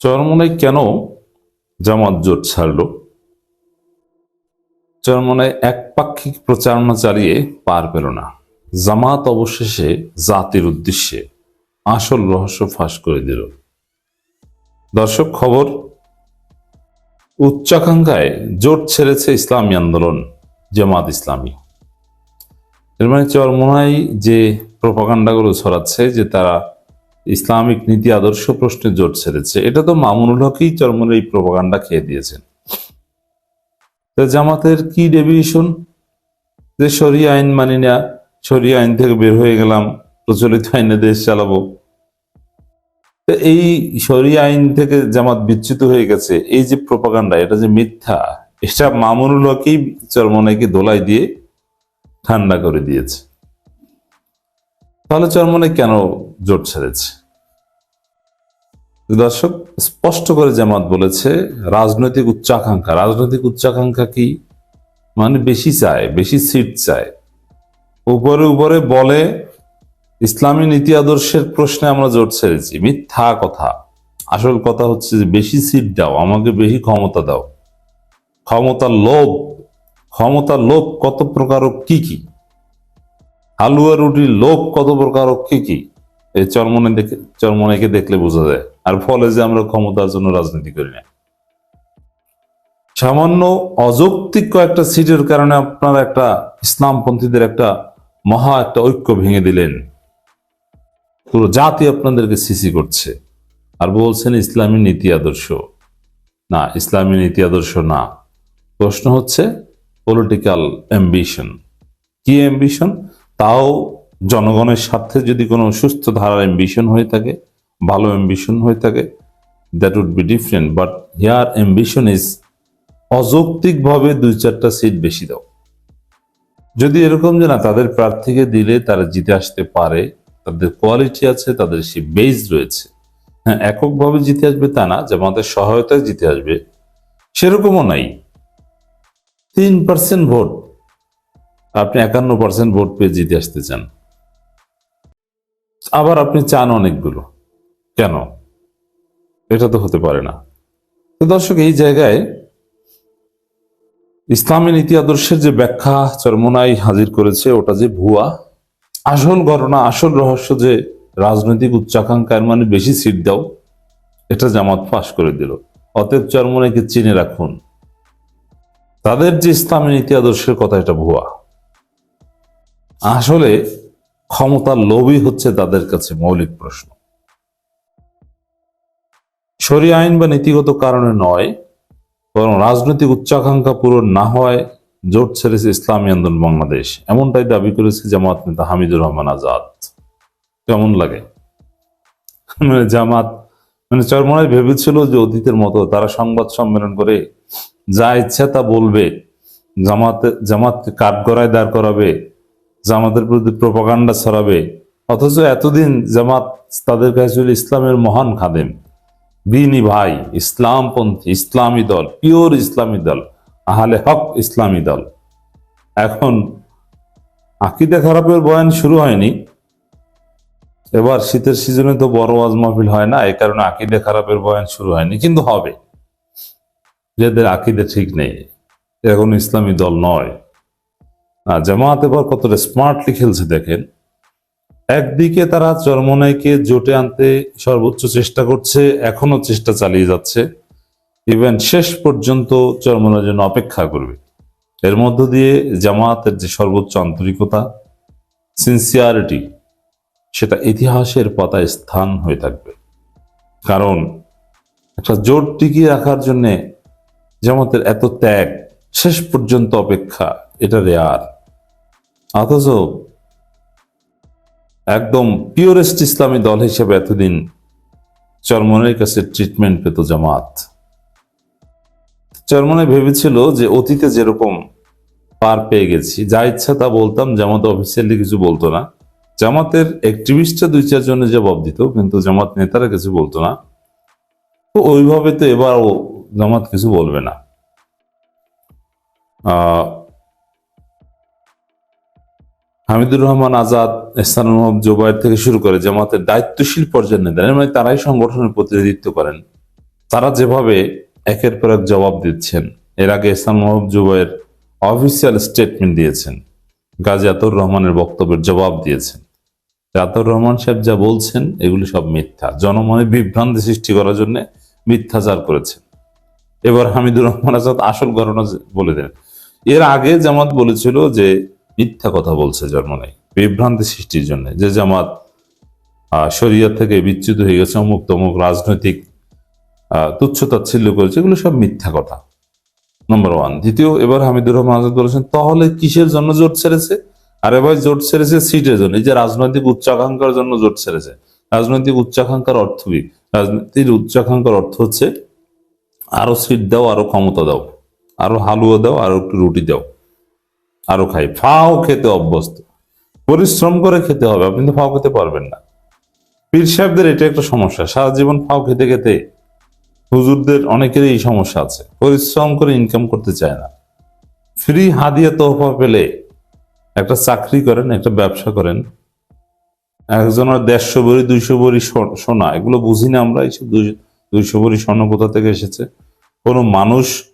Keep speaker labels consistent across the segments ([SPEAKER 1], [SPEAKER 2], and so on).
[SPEAKER 1] চরমনায় কেন জামাত জোট ছাড়ল? চরমনায় একপাক্ষিক প্রচারণা চালিয়ে পার পেল না। জামাত অবশেষে জাতির উদ্দেশ্যে আসল রহস্য ফাঁস করে দিল। দর্শক, খবর, উচ্চাকাঙ্ক্ষায় জোট ছেড়েছে ইসলামী আন্দোলন, জামাত ইসলামী। এর মানে চরমনায় যে প্রপাকাণ্ডাগুলো ছড়াচ্ছে, যে তারা ইসলামিক নীতি আদর্শ প্রশ্নে জোট ছেড়েছে। এটা তো মামুনুল হকই চরমনের এই প্রপাগান্ডা খেয়ে দিয়েছেন। জামাতের কি ডেভিয়েশন যে সরিয়া আইন মানি না সরিয়া আইন থেকে বের হয়ে গেলাম, প্রচলিত আইনে দেশ চালাবো। এই সরিয়া আইন থেকে জামাত বিচ্যুত হয়ে গেছে, এই যে প্রপাগান্ডা এটা যে মিথ্যা, এটা মামুনুল হকই চরমনাইকে দোলাই দিয়ে ঠান্ডা করে দিয়েছে। তাহলে চরমনে কেন জোট ছেড়েছে? দর্শক, স্পষ্ট করে জামাত বলেছে, রাজনৈতিক উচ্চাকাঙ্ক্ষা। রাজনৈতিক উচ্চাকাঙ্ক্ষা কি? মানে বেশি চায়, বেশি সিট চায়। উপরে উপরে বলে, ইসলামী নীতি আদর্শের প্রশ্নে আমরা জোর ছেড়েছি। মিথ্যা কথা। আসল কথা হচ্ছে যে বেশি সিট দাও, আমাকে বেশি ক্ষমতা দাও। ক্ষমতার লোভ। ক্ষমতার লোভ কত প্রকার কি কি? হালুয়া রুটির লোভ কত প্রকার কি কি? এই চরমনে দেখে চরমনেকে দেখলে বোঝা যায়। আর ফলে যে আমরা ক্ষমতার জন্য রাজনীতি করি না। সামান্য অযৌক্তিক কয়েকটা সিটের কারণে আপনারা একটা ইসলামপন্থীদের একটা মহা একটা ঐক্য ভেঙে দিলেন। পুরো জাতি আপনাদেরকে সিসি করছে। আর বলছেন ইসলামী নীতি আদর্শ। না, ইসলামী নীতি আদর্শ না। প্রশ্ন হচ্ছে পলিটিক্যাল অ্যাম্বিশন কি অ্যাম্বিশন তাও জনগণের স্বার্থে যদি কোনো সুস্থ ধারার অ্যাম্বিশন হয়ে থাকে ভালো অ্যাম্বিশন হয়ে থাকে that would be different but here ambition is অযৌক্তিকভাবে দুই চারটা সিট বেশি দাও। যদি এরকম যে না, তাদের প্রার্থীকে দিলে তারা জিতে আসতে পারে, তাদের কোয়ালিটি আছে, তাদের সে বেজ রয়েছে। হ্যাঁ এককভাবে জিতে আসবে তা না, যে আমাদের সহায়তায় জিতে আসবে, সেরকমও নাই। তিন পার্সেন্ট ভোট, আপনি একান্ন পার্সেন্ট ভোট পেয়ে জিতে আসতে চান। আবার আপনি চান অনেকগুলো। কেন? এটা তো হতে পারে না। তো দর্শক, এই জায়গায় ইসলামী নীতি আদর্শের যে ব্যাখ্যা চরমোনাই হাজির করেছে, ওটা যে ভুয়া, আসল ঘটনা, আসল রহস্য যে রাজনৈতিক উচ্চাকাঙ্ক্ষার মানে বেশি সিট দাও, এটা জামাত ফাঁস করে দিল। অতএব চরমোনাইকে চিনে রাখুন। তাদের যে ইসলামী নীতি আদর্শের কথা, এটা ভুয়া। আসলে ক্ষমতার লোভই হচ্ছে তাদের কাছে মৌলিক প্রশ্ন। সরি আইন বা নীতিগত কারণে নয়, বরং রাজনৈতিক উচ্চাকাঙ্ক্ষা পূরণ না হয়, জোট ছেড়েছে ইসলামী আন্দোলন বাংলাদেশ। এমনটাই দাবি করেছে জামাত নেতা হামিদুর রহমান আজাদ। কেমন লাগে? মানে জামাত মানে চরমনায় ভেবেছিল যে অতীতের মতো তারা সংবাদ সম্মেলন করে যা ইচ্ছা তা বলবে, জামাতে, জামাতকে কাঠগড়ায় দাঁড় করাবে, জামাতের প্রতি প্রপাগান্ডা ছড়াবে। অথচ এতদিন জামাত তাদের কাছে ছিল ইসলামের মহান খাদেম। দিনী ভাই, ইসলামপন্থী, ইসলামী দল, পিওর ইসলামী দল, আহলে হক ইসলামী দল। এখন আকিদা খারাপের বয়ান শুরু হয়নি। এবার শীতের সিজনে তো বড় ওয়াজ মাহফিল হয় না, এই কারণে আকিদে খারাপের বয়ান শুরু হয়নি, কিন্তু হবে। যাদের আকিদে ঠিক নেই এখন ইসলামী দল নয়। জামাত এবার কতটা স্মার্টলি খেলছে দেখেন। একদিকে তারা চরমনাইকে জোটে আনতে সর্বোচ্চ চেষ্টা করছে, এখনও চেষ্টা চালিয়ে যাচ্ছে। ইভেন শেষ পর্যন্ত চরমনার জন্য অপেক্ষা করবে। এর মধ্য দিয়ে জামাতের যে সর্বোচ্চ আন্তরিকতা সিনসিয়ারিটি সেটা ইতিহাসের পাতায় স্থান হয়ে থাকবে। কারণ একটা জোট টিকিয়ে রাখার জন্যে জামাতের এত ত্যাগ, শেষ পর্যন্ত অপেক্ষা, এটা রেয়ার। অথচ একদম পিওরেস্ট ইসলামী দল হিসেবে এতদিন চরমনের কাছে ট্রিটমেন্ট পেত জামাত। চরমনে ভেবেছিল যে অতীতে যেরকম পার পেয়ে গেছি, যা ইচ্ছা তা বলতাম, জামাত অফিসিয়ালি কিছু বলতো না। জামাতের অ্যাক্টিভিস্টরা দুই চারজনের জবাব দিত, কিন্তু জামাত নেতারা কিছু বলতো না। তো ওইভাবে তো এবার ও জামাত কিছু বলবে না। হামিদুর রহমান আজাদ হক জোবায়ের থেকে শুরু করে জামাতের দায়িত্বশীল পর্যায়ের নেতা মানে তারাই সংগঠনের প্রতিনিধিত্ব করেন। তারা যেভাবে একের পর এক জবাব দিচ্ছেন, এর আগে ইসলাম মহব জুবাইয়ের অফিসিয়াল স্টেটমেন্ট দিয়েছেন, গাজী আতুর রহমানের বক্তব্যের জবাব দিয়েছেন। আতুর রহমান সাহেব যা বলছেন, এগুলি সব মিথ্যা। জনমনে বিভ্রান্তি সৃষ্টি করার জন্য মিথ্যাচার করেছেন। এবার হামিদুর রহমান আজাদ আসল ঘটনা বলে দেন। এর আগে জামাত বলেছিল যে মিথ্যা কথা বলছে জন্মনে বিভ্রান্তি সৃষ্টির জন্য। যে জামাত আহ, শরিয়ত থেকে বিচ্যুত হয়ে গেছে অমুক তমুক রাজনৈতিক আহ, তুচ্ছতাচ্ছিল্য করেছে এগুলো সব মিথ্যা কথা। নম্বর ওয়ান দ্বিতীয় এবার হামিদুর রহমান আজাদ বলেছেন তাহলে কিসের জন্য জোট ছেড়েছে? আরে ভাই জোট ছেড়েছে সিটের জন্য। এই যে রাজনৈতিক উচ্চাকাঙ্ক্ষার জন্য জোট ছেড়েছে। রাজনৈতিক উচ্চাকাঙ্ক্ষার অর্থ কি? রাজনীতির উচ্চাকাঙ্ক্ষার অর্থ হচ্ছে আরও সিট দাও আরও ক্ষমতা দাও আরও হালুয়া দাও আরও একটু রুটি দাও। আরও খাই। ফাও খেতে অভ্যস্ত। পরিশ্রম করে খেতে হবে, আপনি তো ফাও খেতে পারবেন না। পীর সাহেবদের এটা একটা সমস্যা, সারা জীবন ফাও খেতে খেতে হুজুরদের অনেকেরই এই সমস্যা আছে। পরিশ্রম করে ইনকাম করতে চায় না। ফ্রি হাদিয়া তোহফা পেলে একটা চাকরি করেন, একটা ব্যবসা করেন, একজনের দেড়শো বড়ি দুইশো স্বর- সোনা, এগুলো বুঝি না আমরা এইসব দুই- দুইশো বড়ি স্বর্ণ কোথা থেকে এসেছে? কোনো মানুষ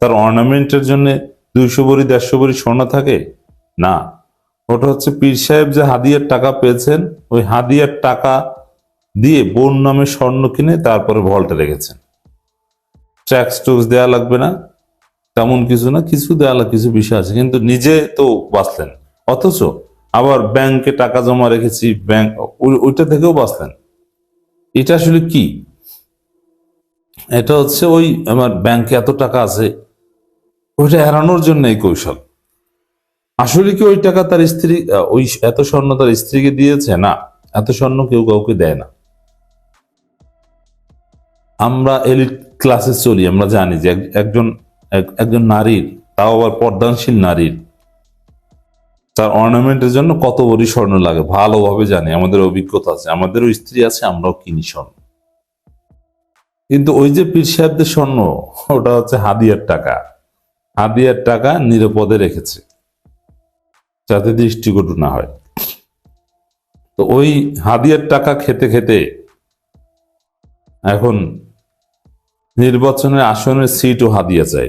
[SPEAKER 1] তার অর্নামেন্টের জন্য দুইশো বড়ি দেড়শো বড়ি স্বর্ণ থাকে? না। ওটা হচ্ছে পীর সাহেব যে হাদিয়ার টাকা পেয়েছেন, ওই হাদিয়ার টাকা দিয়ে বোন নামে স্বর্ণ কিনে তারপরে ভল্টে রেখেছেন। ট্যাক্স টুক্স দেওয়া লাগবে না, তেমন কিছু না, কিছু দেওয়া কিছু বিষয় আছে। কিন্তু নিজে তো বাঁচলেন। অথচ আবার ব্যাংকে টাকা জমা রেখেছি ব্যাংক ওই- ওইটা থেকেও বাঁচলেন। এটা আসলে কি? এটা হচ্ছে ওই, আমার ব্যাংকে এত টাকা আছে ওইটা এড়ানোর জন্য এই কৌশল। আসলে কি ওই টাকা তার স্ত্রী ওই এত স্বর্ণ তার স্ত্রীকে দিয়েছে? না, এত স্বর্ণ কেউ কাউকে দেয় না। আমরা এলিট ক্লাসে চলি, আমরা জানি যে একজন, এক- একজন নারীর, তাও আবার পর্দানশীল নারীর, তার অর্নামেন্টের জন্য কত বড়ি স্বর্ণ লাগে, ভালোভাবে জানি, আমাদের অভিজ্ঞতা আছে, আমাদেরও স্ত্রী আছে, আমরাও কিনি স্বর্ণ। কিন্তু ওই যে পীর সাহেবদের স্বর্ণ, ওটা হচ্ছে হাদিয়ার টাকা। হাদিয়ার টাকা নিরাপদে রেখেছে, যাতে দৃষ্টিকটু না হয়। তো ওই হাদিয়ার টাকা খেতে খেতে এখন নির্বাচনের আসনের সিটও হাদিয়া চাই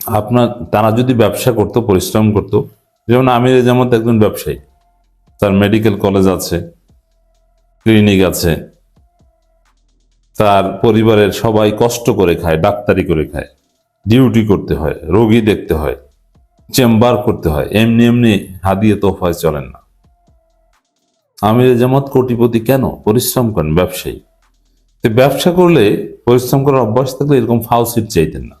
[SPEAKER 1] আপনার, তারা যদি ব্যবসা করতো, পরিশ্রম করতো, যেমন আমির জামাত একজন ব্যবসায়ী, তার মেডিকেল কলেজ আছে, ক্লিনিক আছে, তার পরিবারের সবাই কষ্ট করে খায়, ডাক্তারি করে খায়। ডিউটি করতে হয়, রোগী দেখতে হয়, চেম্বার করতে হয়, এমনি এমনি হাদিয়ে তোফায় চলেন না। আমির জামাত কোটিপতি কেন? পরিশ্রম করেন ব্যবসায়ী। তো ব্যবসা করলে পরিশ্রম করার অভ্যাস থাকলে এরকম ফাউ সিট চাইতেন না।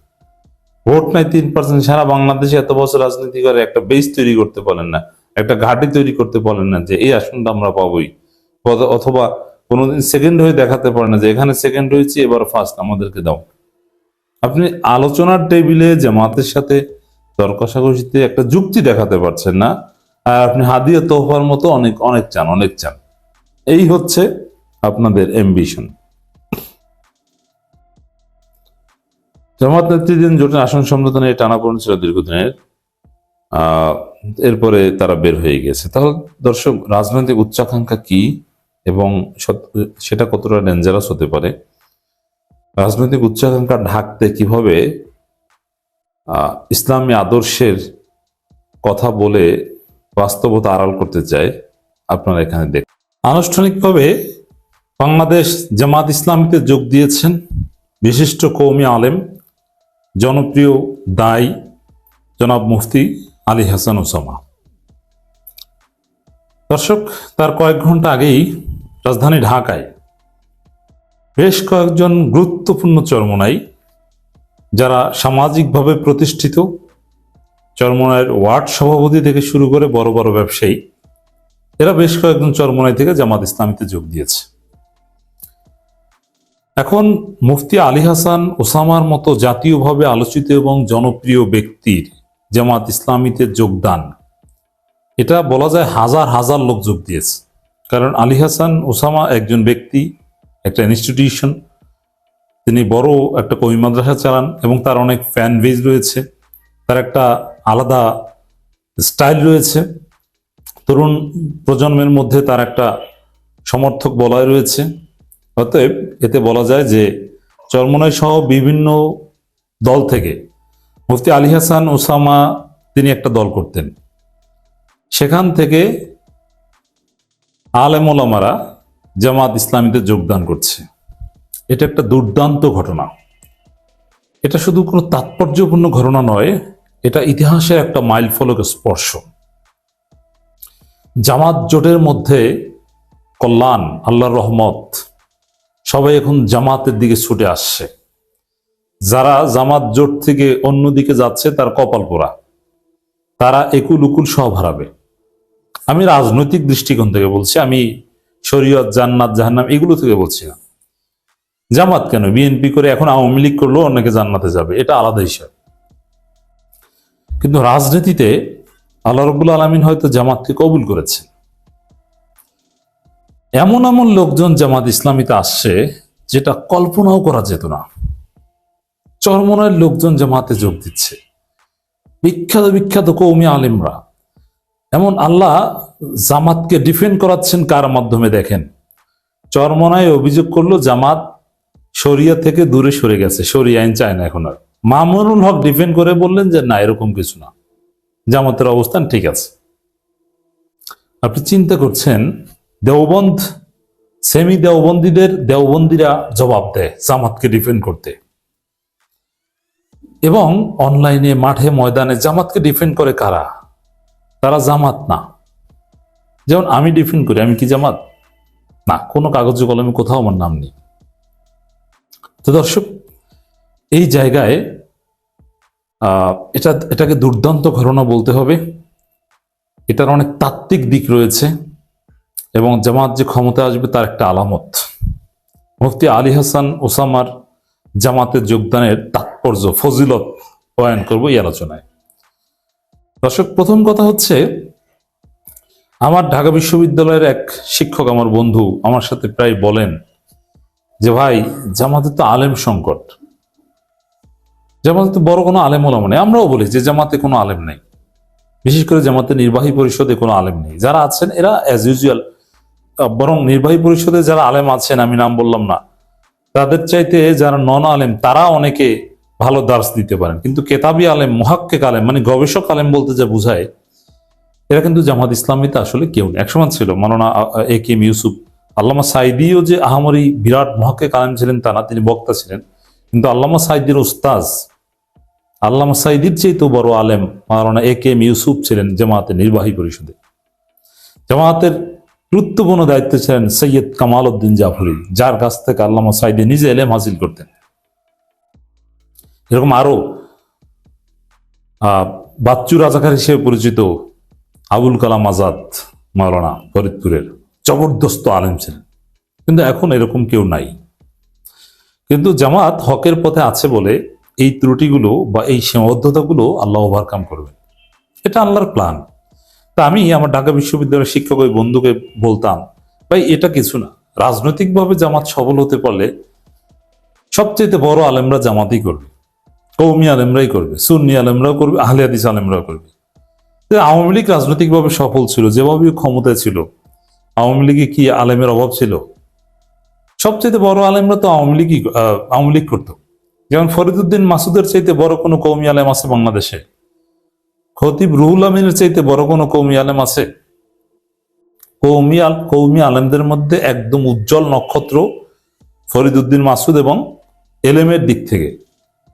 [SPEAKER 1] ভোট নাই তিন পার্সেন্ট সারা বাংলাদেশে এত বছর রাজনীতি করে একটা বেস তৈরি করতে পারেন না, একটা ঘাটি তৈরি করতে পারেন না যে, এই আসনটা আমরা পাবই। অথবা কোনোদিন সেকেন্ড হয়ে দেখাতে পারেন না যে, এখানে সেকেন্ড হয়েছি, এবার ফার্স্ট আমাদেরকে দাও। আপনি আলোচনার টেবিলে জামাতের সাথে তর্ক একটা যুক্তি দেখাতে পারছেন না। আর আপনি হাদিয়া তোহফার মতো অনেক অনেক চান অনেক চান। এই হচ্ছে আপনাদের এমবিশন জামাত নেতৃত্বাধীন জোটের আসন সমঝোতা নিয়ে টানাপোড়েন ছিল দীর্ঘদিনের। এরপরে তারা বের হয়ে গেছে। তাহলে দর্শক, রাজনৈতিক উচ্চাকাঙ্ক্ষা কি এবং সেটা কতটা ডেঞ্জারাস হতে পারে? রাজনৈতিক উচ্চাকাঙ্ক্ষা ঢাকতে কীভাবে ইসলামী আদর্শের কথা বলে বাস্তবতা আড়াল করতে চায়, আপনারা এখানে দেখ আনুষ্ঠানিকভাবে বাংলাদেশ জামাত ইসলামীতে যোগ দিয়েছেন বিশিষ্ট কৌমি আলেম, জনপ্রিয় দায়ী জনাব মুফতি আলী হাসান ওসামা। দর্শক, তার কয়েক ঘণ্টা আগেই রাজধানী ঢাকায় বেশ কয়েকজন গুরুত্বপূর্ণ চরমনাই, যারা সামাজিকভাবে প্রতিষ্ঠিত চরমনায়ের ওয়ার্ড সভাপতি থেকে শুরু করে বড় বড় ব্যবসায়ী, এরা বেশ কয়েকজন চরমনাই থেকে জামাত ইসলামীতে যোগ দিয়েছে। এখন মুফতি আলী হাসান ওসামার মতো জাতীয়ভাবে আলোচিত এবং জনপ্রিয় ব্যক্তির জামাত ইসলামীতে যোগদান, এটা বলা যায় হাজার হাজার লোক যোগ দিয়েছে। কারণ আলী হাসান ওসামা একজন ব্যক্তি একটা ইনস্টিটিউশন তিনি বড় একটা কবি মাদ্রাসা চালান এবং তার অনেক ফ্যান বেজ রয়েছে। তার একটা আলাদা স্টাইল রয়েছে। তরুণ প্রজন্মের মধ্যে তার একটা সমর্থক বলয় রয়েছে। অতএব এতে বলা যায় যে চরমনাই সহ বিভিন্ন দল থেকে মুফতি আলী হাসান, ওসামা তিনি একটা দল করতেন। সেখান থেকে আলেম ওলামারা জামাত ইসলামীতে যোগদান করছে। এটা একটা দুর্দান্ত ঘটনা। এটা শুধু কোনো তাৎপর্যপূর্ণ ঘটনা নয়, এটা ইতিহাসের একটা মাইল ফলক স্পর্শ। জামাত জোটের মধ্যে কল্যাণ, আল্লাহর রহমত, সবাই এখন জামাতের দিকে ছুটে আসছে। যারা জামাত জোট থেকে অন্যদিকে যাচ্ছে, তার কপাল পোড়া। তারা একুল উকুল সব হারাবে। আমি রাজনৈতিক দৃষ্টিকোণ থেকে বলছি, আমি শরীয়ত, জান্নাত, জাহান্নাম, এগুলো থেকে বলছি না। জামাত কেন? বিএনপি করে এখন আওয়ামী লীগ করলেও অনেকে জান্নাতে যাবে। এটা আলাদা হিসাব। কিন্তু রাজনীতিতে আল্লাহ রবুল আলমিন হয়তো জামাতকে কবুল করেছেন। এমন এমন লোকজন জামাত ইসলামীতে আসছে, যেটা কল্পনাও করা যেত না। চরমনের লোকজন জামাতে যোগ দিচ্ছে। বিখ্যাত বিখ্যাত কৌমি আলিমরা। এমন আল্লাহ জামাতকে ডিফেন্ড করাচ্ছেন কার মাধ্যমে দেখেন? চরমনায় অভিযোগ করল জামাত শরিয়া থেকে দূরে সরে গেছে, শরিয়া আইন চায় না এখন আর। মামুনুল হক ডিফেন্ড করে বললেন যে, না, এরকম কিছু না। জামাতের অবস্থান ঠিক আছে। আপনি চিন্তা করছেন, দেওবন্দ সেমি দেওবন্দীদের দেওবন্দীরা জবাব দেয় জামাতকে ডিফেন্ড করতে। এবং অনলাইনে মাঠে, ময়দানে জামাতকে ডিফেন্ড করে কারা? তারা জামাত না। যেমন আমি ডিফেন্ড করি, আমি কি জামাত? না, কোনো কাগজে কলমে কোথাও আমার নাম নেই। তো দর্শক, এই জায়গায় এটা, এটাকে দুর্দান্ত ঘটনা বলতে হবে। এটার অনেক তাত্ত্বিক দিক রয়েছে এবং জামাত যে ক্ষমতা আসবে তার একটা আলামত। মুফতি আলী হাসান ওসামার জামাতে যোগদানের তাৎপর্য, ফজিলত বয়ান করব এই আলোচনায়। দর্শক, প্রথম কথা হচ্ছে, আমার ঢাকা বিশ্ববিদ্যালয়ের এক শিক্ষক আমার বন্ধু আমার সাথে প্রায় বলেন যে, ভাই, জামাতে তো আলেম সংকট। জামাতে তো বড় কোনো আলেম ওলামা নেই। আমরাও বলি যে, জামাতে কোনো আলেম নেই। বিশেষ করে জামাতে নির্বাহী পরিষদে কোনো আলেম নেই। যারা আছেন, এরা অ্যাজ ইউজুয়াল বরং নির্বাহী পরিষদে যারা আলেম আছেন, আমি নাম বললাম না, তাদের চাইতে যারা নন আলেম তারা অনেকে ভালো দার্স দিতে পারেন। কিন্তু কেতাবি আলেম, মহাক্কেক আলেম মানে গবেষক আলেম বলতে যা বোঝায়, এরা কিন্তু জামাত ইসলামীতে আসলে কেউ নেই। একসময় ছিল মাননা এ কেম ইউসুফ, আল্লামা সাইদিও যে আহামরি বিরাট মহাক্কেক আলেম ছিলেন তা না, তিনি বক্তা ছিলেন। কিন্তু আল্লামা সাইদির উস্তাজ, আল্লামা সাইদির তো বড় আলেম মাওলানা এ কে এম ইউসুফ ছিলেন জামাতের নির্বাহী পরিষদে। জামাতের গুরুত্বপূর্ণ দায়িত্ব ছিলেন সৈয়দ কামাল উদ্দিন জাফরি, যার কাছ থেকে আল্লামা সাইদি নিজে এলেম হাসিল করতেন। এরকম আরও বাচ্চু রাজাকার হিসেবে পরিচিত আবুল কালাম আজাদ মাওলানা ফরিদপুরের জবরদস্ত আলেম ছিলেন। কিন্তু এখন এরকম কেউ নাই। কিন্তু জামাত হকের পথে আছে বলে এই ত্রুটিগুলো বা এই সীমাবদ্ধতাগুলো আল্লাহ ওভারকাম করবেন। এটা আল্লাহর প্ল্যান তা আমি আমার ঢাকা বিশ্ববিদ্যালয়ের শিক্ষক ওই বন্ধুকে বলতাম, ভাই, এটা কিছু না। রাজনৈতিকভাবে জামাত সফল হতে পারলে সবচেয়ে বড় আলেমরা জামাতই করবে। কৌমি আলেমরাই করবে, সুন্নি আলেমরাও করবে, আহলে হাদিস আলেমরাও করবে। আওয়ামী লীগ রাজনৈতিকভাবে সফল ছিল, যেভাবে ক্ষমতায় ছিল, আওয়ামী লীগে কি আলেমের অভাব ছিল? সবচেয়ে বড় আলেমরা তো আওয়ামী লীগই আওয়ামী লীগ করতো। যেমন ফরিদুদ্দিন মাসুদের চাইতে বড় কোনো কৌমি আলেম আছে বাংলাদেশে? খতিব রুহুল আমিনের চাইতে বড় কোনো কৌমি আলেম আছে? কৌমি আল, কৌমি আলেমদের মধ্যে একদম উজ্জ্বল নক্ষত্র ফরিদুদ্দিন মাসুদ এবং এলেমের দিক থেকে।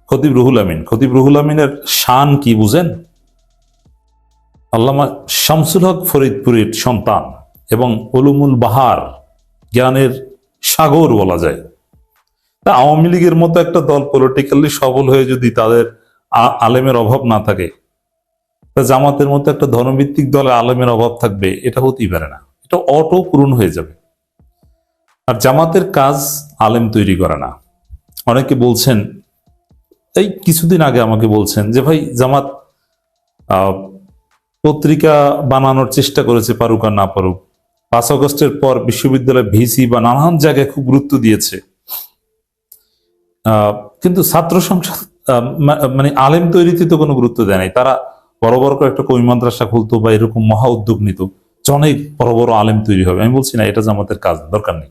[SPEAKER 1] খতিব রুহুল আমিন। খতিব রুহুল আমিনের শান কি বুঝেন? আল্লামা শামসুল হক ফরিদপুরের সন্তান এবং উলুমুল বাহার জ্ঞানের সাগর বলা যায়। তা আওয়ামী লীগের মতো একটা দল পলিটিক্যালি সবল হয়ে যদি তাদের আলেমের অভাব না থাকে, তা জামাতের মতো একটা ধর্মভিত্তিক দলে আলেমের অভাব থাকবে, এটা হতেই পারে না। এটা অটো পূরণ হয়ে যাবে। আর জামাতের কাজ আলেম তৈরি করা না। অনেকে বলছেন এই কিছুদিন আগে আমাকে বলছেন যে, ভাই, জামাত পত্রিকা বানানোর চেষ্টা করেছে পারুক আর না পারুক। পাঁচ অগস্টের পর বিশ্ববিদ্যালয় ভিসি বা নানান জায়গায় খুব গুরুত্ব দিয়েছে। কিন্তু ছাত্র সংসদ মানে আলেম তৈরিতে তো কোনো গুরুত্ব দেয় নাই। তারা বড় বড় করে একটা কবি মাদ্রাসা খুলতো বা এরকম মহা উদ্যোগ নিত। অনেক বড় বড় আলেম তৈরি হবে। আমি বলছি, না, এটা জামাতের কাজ, দরকার নেই।